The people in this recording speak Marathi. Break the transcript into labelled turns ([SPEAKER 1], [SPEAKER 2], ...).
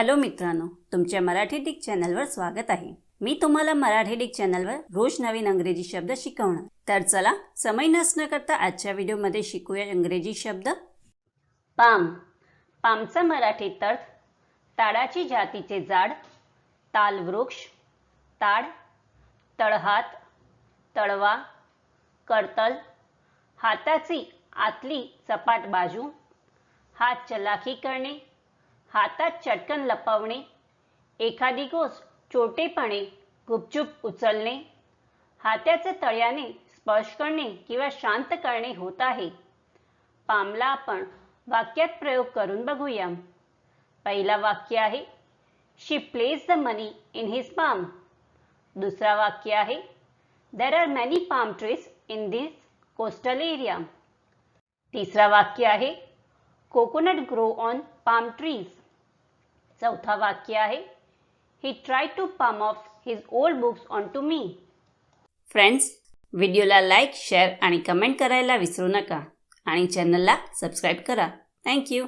[SPEAKER 1] हॅलो मित्रांनो तुमच्या मराठी डिक चॅनलवर स्वागत आहे. मी तुम्हाला मराठी डिक चॅनलवर रोज नवीन अंग्रेजी शब्द शिकवणार. तर चला समय नसणं करता आजच्या व्हिडिओमध्ये शिकूया इंग्रजी शब्द. पाम. पामचा मराठीत अर्थ ताडाची जातीचे झाड तालवृक्ष ताड तळहात तळवा करतल हाताची आतली सपाट बाजू हात चलाखी करणे हातात चटकन लपवणे एखादी गोष्ट छोटेपणे गुपचूप उचलणे हात्याचे तळ्याने स्पर्श करणे किंवा शांत करणे होत आहे. पामला आपण वाक्यात प्रयोग करून बघूया पहिला वाक्य आहे she place the money in his palm दुसरा वाक्य आहे there are many palm trees in this coastal area तिसरा वाक्य आहे coconut grow on palm trees चौथा वाक्य आहे. He try to palm off his old books on to me friends व्हिडिओला लाईक शेअर आणि कमेंट करायला विसरू नका. आणि चॅनलला सबस्क्राईब करा. थँक्यू